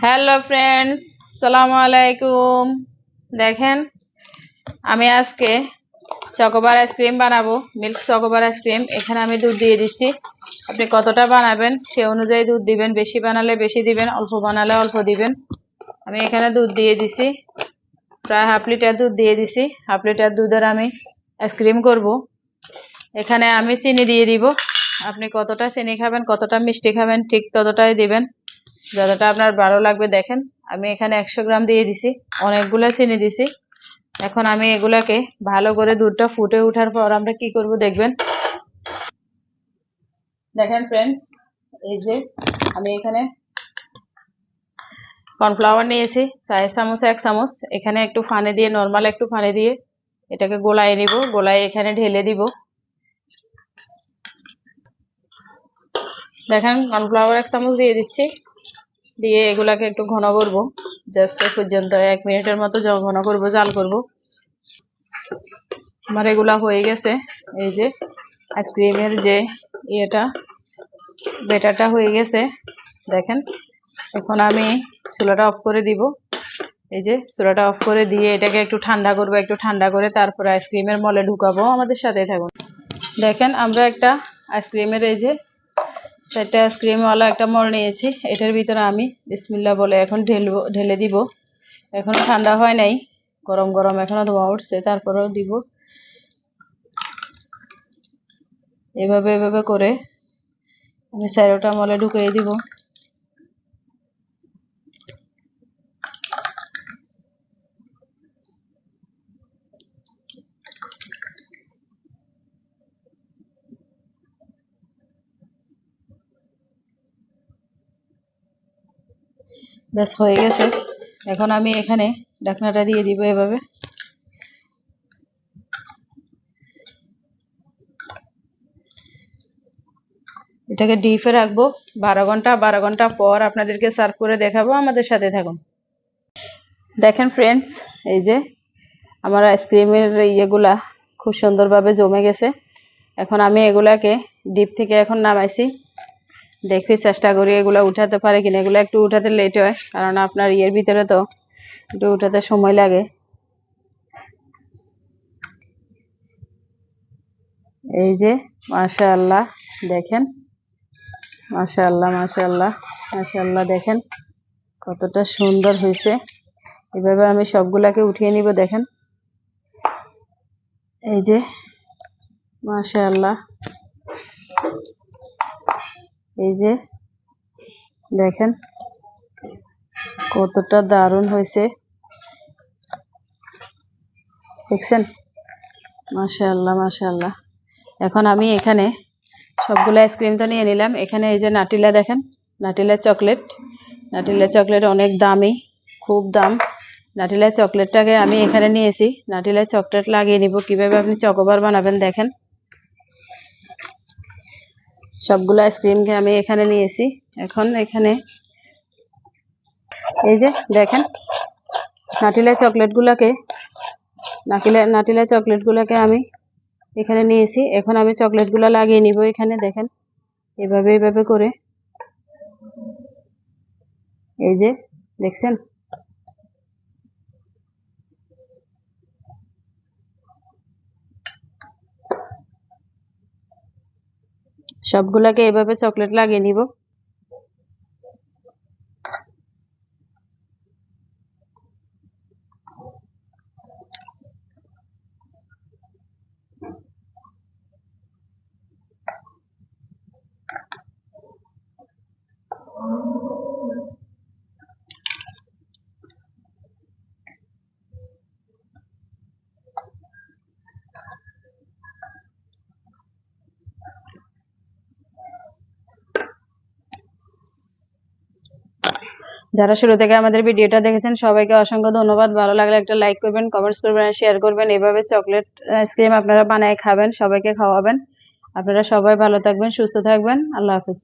Hello friends সালামু আলাইকুম দেখেন, আমি আজকে চকোবার আইসক্রিম বানাবো মিল্ক চকোবার আইসক্রিম এখানে আমি দুধ দিয়ে দিচ্ছি। আপনি কতটা বানাবেন, সে অনুযায়ী দুধ দিবেন। বেশি বানালে বেশি দিবেন, অল্প বানালে অল্প দিবেন। আমি এখানে দুধ দিয়ে দিছি। প্রায় হাফ লিটার দুধ দিয়ে দিছি। হাফ লিটার দুধের আমি আইসক্রিম করব। এখানে আমি চিনি দিয়ে দিব। আপনি কতটা চিনি খাবেন, কতটা মিষ্টি খাবেন, ঠিক ততটাই দিবেন। যতটা আপনার ভালো লাগবে, দেখেন। আমি এখানে একশো গ্রাম দিয়ে দিছি। অনেকগুলো চিনি দিছি। এখন আমি এগুলাকে ভালো করে দুধটা ফুটে ওঠার পর আমরা কি করব দেখবেন। দেখেন ফ্রেন্ডস এই যে আমি এখানে কর্নফ্লাওয়ার নিয়েছি, চার চামচ, এক চামচ। এখানে একটু ফানে দিয়ে নর্মাল একটু ফানে দিয়ে এটাকে গোলায় নিব, গোলায় এখানে ঢেলে দিব। দেখেন কর্নফ্লাওয়ার এক চামচ দিয়ে দিচ্ছি। দিয়ে এগুলাকে একটু ঘন করব। জাস্ট পর্যন্ত এক মিনিটের মতো ঘন করব, জাল করব। আমার এগুলা হয়ে গেছে। এই যে আইসক্রিমের যে ইয়েটা বেটারটা হয়ে গেছে। দেখেন, এখন আমি চুলাটা অফ করে দিব। এই যে চুলাটা অফ করে দিয়ে এটাকে একটু ঠান্ডা করব, একটু ঠান্ডা করে তারপরে আইসক্রিমের মলে ঢুকাবো আমাদের সাথে থাকুন। দেখেন, আমরা একটা আইসক্রিমের এই যে চারটে আইসক্রিমওয়ালা একটা মল নিয়েছি, এটার ভিতরে আমি বিসমিল্লা বলে এখন ঢেলব, ঢেলে দিব। এখনও ঠান্ডা হয় নাই, গরম গরম এখনও ধোয়া উঠছে, তারপরেও দিব। এভাবে এভাবে করে আমি স্যারোটা মলে ঢুকিয়ে দিব। ব্যাস, হয়ে গেছে। এখন আমি এখানে ঢাকনাটা দিয়ে দিব এভাবে। এটাকে ডিপে রাখব। বারো ঘণ্টা বারো ঘণ্টা পর আপনাদেরকে সার্ভ করে দেখাবো। আমাদের সাথে থাকুন। দেখেন ফ্রেন্ডস এই যে আমার আইসক্রিমের ইয়েগুলা খুব সুন্দরভাবে জমে গেছে। এখন আমি এগুলাকে ডিপ থেকে এখন নামাইছি। দেখি চেষ্টা করি এগুলো উঠাতে পারে কিনা। এগুলো একটু উঠাতে লেট হয়, কারণ আপনার ইয়ের ভিতরে তো একটু উঠাতে সময় লাগে। এই যে, মাশাআল্লাহ, দেখেন। মাশাআল্লাহ মাশাআল্লাহ মাশাআল্লাহ, দেখেন। কতটা সুন্দর হয়েছে। এভাবে আমি সবগুলাকে উঠিয়ে নিব, দেখেন। এই যে, মাশাআল্লাহ। এই যে, দেখেন কতটা দারুণ হয়েছে। দেখছেন? মাশাআল্লাহ মাশাআল্লাহ। এখন আমি এখানে সবগুলো আইসক্রিম তো নিয়ে নিলাম। এখানে এই যে নাটিলা দেখেন, নাটিলা চকলেট। নাটিলা চকলেট অনেক দামি, খুব দাম। নাটিলা চকলেটটাকে আমি এখানে নিয়েছি। নাটিলা চকলেট লাগিয়ে নিব। কীভাবে আপনি চকোবার বানাবেন দেখেন। সবগুলো আইসক্রিমকে আমি এখানে নিয়েছি। এখন এখানে এই যে দেখেন নাটিলা চকলেটগুলোকে নাটিলা নাটিলা চকলেটগুলোকে আমি এখানে নিয়েছি। এখন আমি চকলেটগুলো লাগিয়ে নিব এখানে, দেখেন। এভাবে এভাবে করে। এই যে, দেখছেন? সবগুলাকে এভাবে চকলেট লাগিয়ে নিব। যারা শুরু থেকে আমাদের ভিডিওটা দেখেছেন, সবাইকে অসংখ্য ধন্যবাদ। ভালো লাগলে একটা লাইক করবেন কমেন্টস করবেন শেয়ার করবেন। এভাবে চকলেট আইসক্রিম আপনারা বানায় খাবেন, সবাইকে খাওয়াবেন। আপনারা সবাই ভালো থাকবেন, সুস্থ থাকবেন। আল্লাহ হাফিজ।